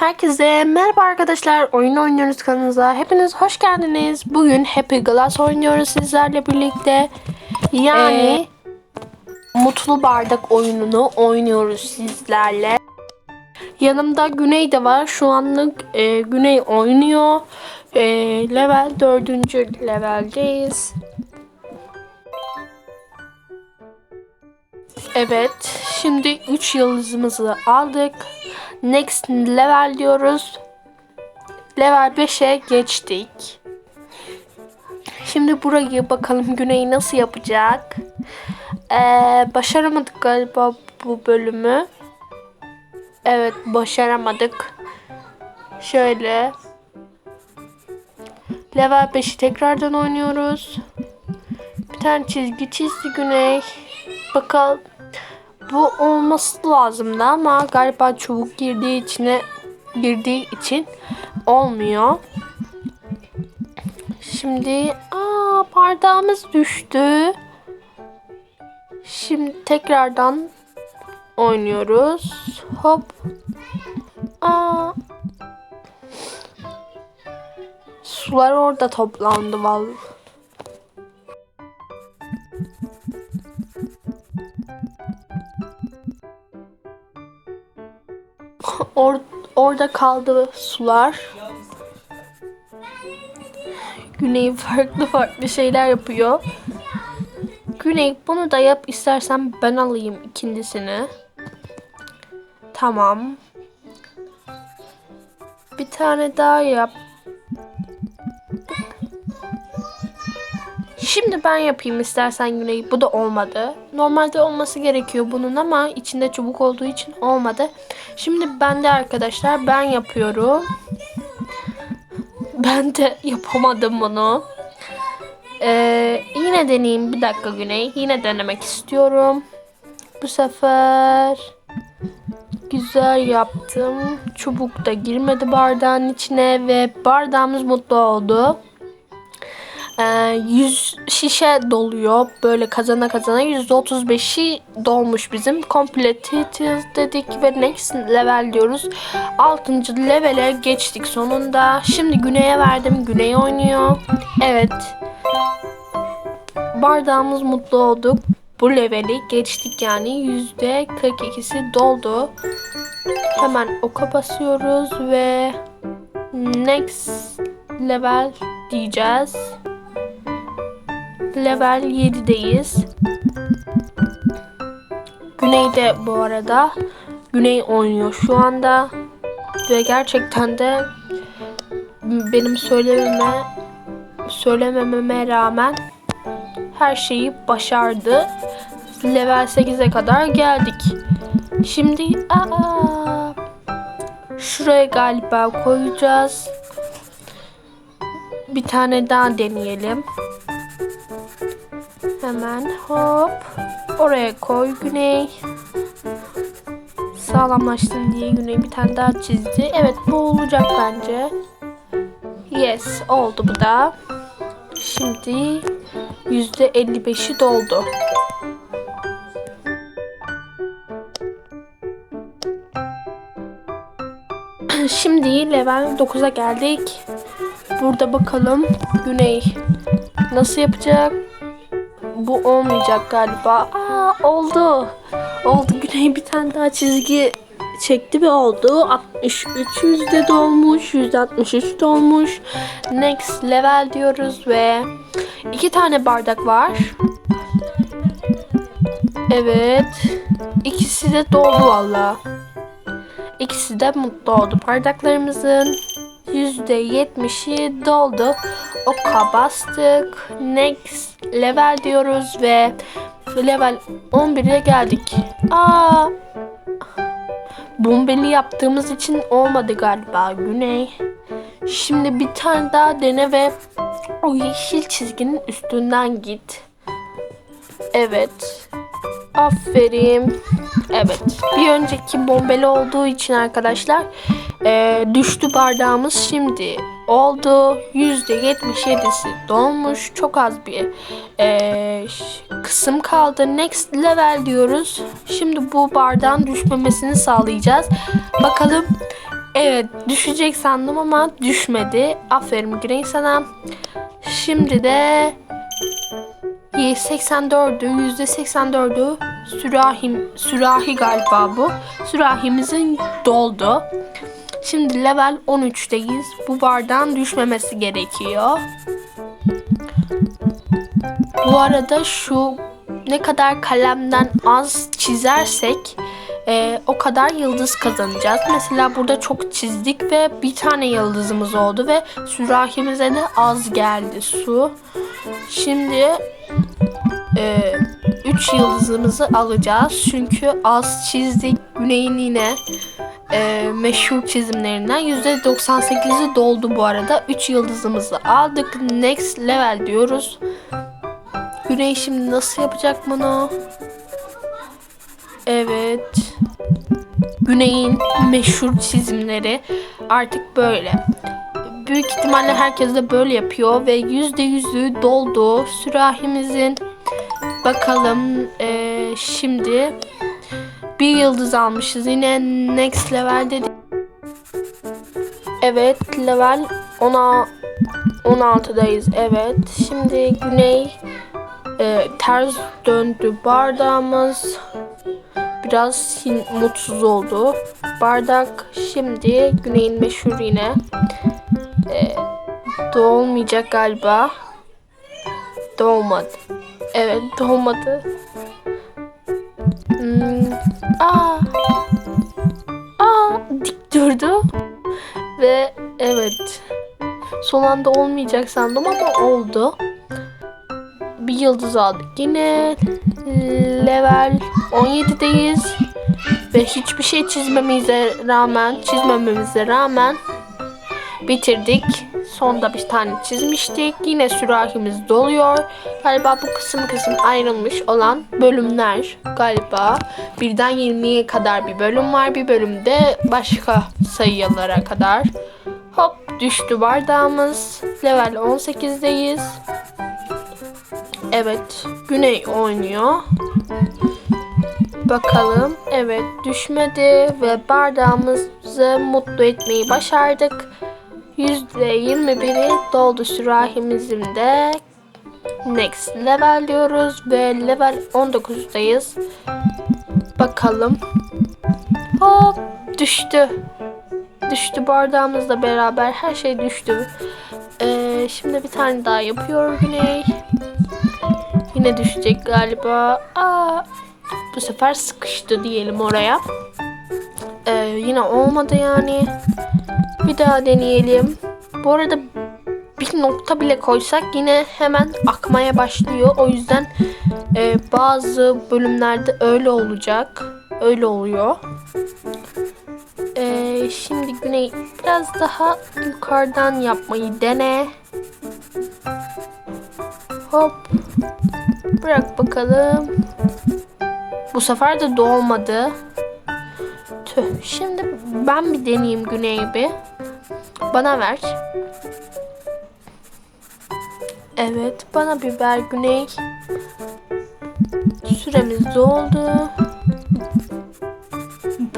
Herkese merhaba arkadaşlar. Oyun oynuyoruz kanalımıza. Hepiniz hoş geldiniz. Bugün Happy Glass oynuyoruz sizlerle birlikte. Yani Mutlu Bardak oyununu oynuyoruz sizlerle. Yanımda Güney de var. Şu anlık e, Güney oynuyor. E, level 4. leveldeyiz. Evet. Şimdi 3 yıldızımızı aldık. Next level diyoruz. Level 5'e geçtik. Şimdi burayı bakalım Güney nasıl yapacak. Ee, başaramadık galiba bu bölümü. Evet başaramadık. Şöyle. Level 5'i tekrardan oynuyoruz. Bir tane çizgi çizdi Güney. Bakalım. Bu olması lazımdı ama galiba çubuk girdiği içine girdiği için olmuyor. Şimdi aa bardağımız düştü. Şimdi tekrardan oynuyoruz. Hop. Aa. Sular orada toplandı vallahi. Or orada kaldı sular. Güney farklı farklı şeyler yapıyor. Güney bunu da yap istersen ben alayım ikincisini. Tamam. Bir tane daha yap. Şimdi ben yapayım istersen Güney. Bu da olmadı. Normalde olması gerekiyor bunun ama içinde çubuk olduğu için olmadı. Şimdi ben de arkadaşlar ben yapıyorum. Ben de yapamadım bunu. Ee, yine deneyeyim bir dakika Güney. Yine denemek istiyorum. Bu sefer güzel yaptım. Çubuk da girmedi bardağın içine ve bardağımız mutlu oldu. Ee, 100 şişe doluyor. Böyle kazana kazana %35'i dolmuş bizim. Completed dedik ve next level diyoruz. 6. levele geçtik sonunda. Şimdi Güney'e verdim. Güney oynuyor. Evet. Bardağımız mutlu olduk. Bu leveli geçtik yani. %42'si doldu. Hemen oka basıyoruz ve next level diyeceğiz. Level 7'deyiz. Güney de bu arada Güney oynuyor şu anda ve gerçekten de benim söylememe söylemememe rağmen her şeyi başardı. Level 8'e kadar geldik. Şimdi aa, şuraya galiba koyacağız. Bir tane daha deneyelim. Hemen hop. Oraya koy Güney. Sağlamlaşsın diye Güney bir tane daha çizdi. Evet bu olacak bence. Yes oldu bu da. Şimdi %55'i doldu. Şimdi level 9'a geldik. Burada bakalım Güney nasıl yapacak? Bu olmayacak galiba. Aa oldu. Oldu. Güney bir tane daha çizgi çekti ve oldu. 63 yüzde dolmuş. Yüzde 63 dolmuş. Next level diyoruz ve iki tane bardak var. Evet. İkisi de doldu valla. İkisi de mutlu oldu. Bardaklarımızın %70'i doldu. Oka bastık. Next level diyoruz ve level 11'e geldik. Aa! Bombeli yaptığımız için olmadı galiba Güney. Şimdi bir tane daha dene ve o yeşil çizginin üstünden git. Evet. Aferin. Evet. Bir önceki bombeli olduğu için arkadaşlar e, düştü bardağımız şimdi oldu. %77'si dolmuş. Çok az bir e, kısım kaldı. Next level diyoruz. Şimdi bu bardağın düşmemesini sağlayacağız. Bakalım Evet düşecek sandım ama düşmedi. Aferin Güney sana. Şimdi de 84'ü %84'ü sürahim, sürahi galiba bu. Sürahimizin doldu. Şimdi level 13'teyiz. Bu bardağın düşmemesi gerekiyor. Bu arada şu ne kadar kalemden az çizersek e, o kadar yıldız kazanacağız. Mesela burada çok çizdik ve bir tane yıldızımız oldu ve sürahimize de az geldi su. Şimdi 3 yıldızımızı alacağız. Çünkü az çizdik. Güney'in yine e, meşhur çizimlerinden %98'i doldu bu arada. 3 yıldızımızı aldık. Next level diyoruz. Güney şimdi nasıl yapacak bunu? Evet. Güney'in meşhur çizimleri artık böyle. Büyük ihtimalle herkes de böyle yapıyor ve yüzde yüzü doldu. Sürahimizin bakalım eee, şimdi bir yıldız almışız. Yine next level dedi. Evet level 10'a 16'dayız. Evet. Şimdi Güney e, ters döndü bardağımız. Biraz mutsuz oldu. Bardak şimdi Güney'in meşhur yine. E, doğulmayacak galiba. Doğmadı. Evet doğmadı. Hmm, aa, aa, dik durdu. Ve evet. Son anda olmayacak sandım ama oldu. Bir yıldız aldık. Yine level 17'deyiz. Ve hiçbir şey çizmemize rağmen, çizmememize rağmen bitirdik. Sonda bir tane çizmiştik. Yine sürahimiz doluyor. Galiba bu kısım kısım ayrılmış olan bölümler galiba. Birden 20'ye kadar bir bölüm var. Bir bölümde başka sayılara kadar. Hop düştü bardağımız. Level 18'deyiz. Evet. Güney oynuyor. Bakalım. Evet düşmedi ve bardağımızı mutlu etmeyi başardık. %21'i doldu sürahimizin. Next level diyoruz ve level 19'dayız. Bakalım. Hop düştü. Düştü bardağımızla beraber her şey düştü. Ee, şimdi bir tane daha yapıyor Güney. Yine düşecek galiba. Aa, bu sefer sıkıştı diyelim oraya. Ee, yine olmadı yani. Bir daha deneyelim. Bu arada bir nokta bile koysak yine hemen akmaya başlıyor. O yüzden e, bazı bölümlerde öyle olacak. Öyle oluyor. E, şimdi Güney biraz daha yukarıdan yapmayı dene. Hop. Bırak bakalım. Bu sefer de dolmadı. Tüh. Şimdi ben bir deneyeyim Güney bir. Bana ver. Evet, bana biber Güney. Süremiz doldu.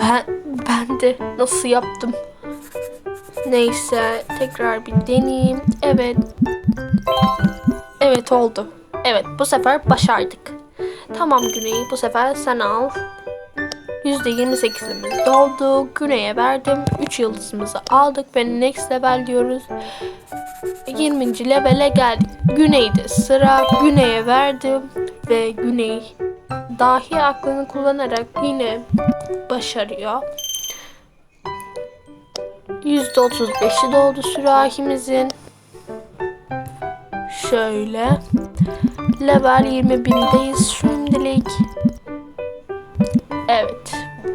Ben ben de nasıl yaptım? Neyse, tekrar bir deneyeyim. Evet. Evet oldu. Evet, bu sefer başardık. Tamam Güney, bu sefer sen al. %28'imiz doldu. Güney'e verdim. 3 yıldızımızı aldık ve next level diyoruz. 20. levele geldik. Güney'de sıra. Güney'e verdim ve Güney dahi aklını kullanarak yine başarıyor. %35'i doldu sürahimizin. Şöyle. Level 20.000'deyiz şimdilik.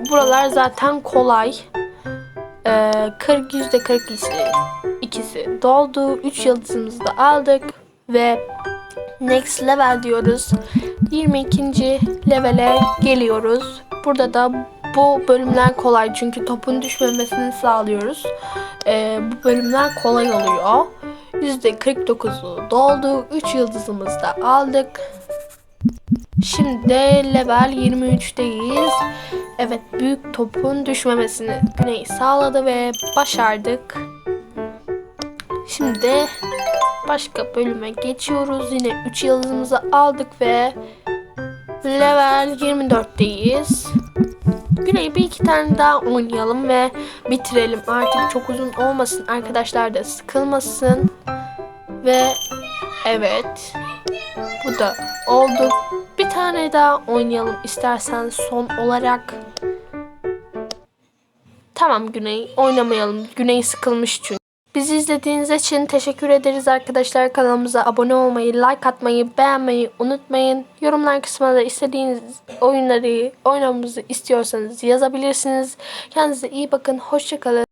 Buralar zaten kolay. Ee, 40 yüzde 42'si ikisi doldu. 3 yıldızımızı da aldık ve next level diyoruz. 22. levele geliyoruz. Burada da bu bölümler kolay çünkü topun düşmemesini sağlıyoruz. Ee, bu bölümler kolay oluyor. %49'u doldu. 3 yıldızımızı da aldık. Şimdi level 23'teyiz. Evet büyük topun düşmemesini Güney sağladı ve başardık. Şimdi başka bölüme geçiyoruz. Yine 3 yıldızımızı aldık ve level 24'teyiz. Güney bir iki tane daha oynayalım ve bitirelim. Artık çok uzun olmasın. Arkadaşlar da sıkılmasın. Ve evet. Bu da oldu. Tane daha oynayalım istersen son olarak. Tamam Güney oynamayalım. Güney sıkılmış çünkü. Bizi izlediğiniz için teşekkür ederiz arkadaşlar. Kanalımıza abone olmayı, like atmayı, beğenmeyi unutmayın. Yorumlar kısmına da istediğiniz oyunları oynamamızı istiyorsanız yazabilirsiniz. Kendinize iyi bakın. Hoşçakalın.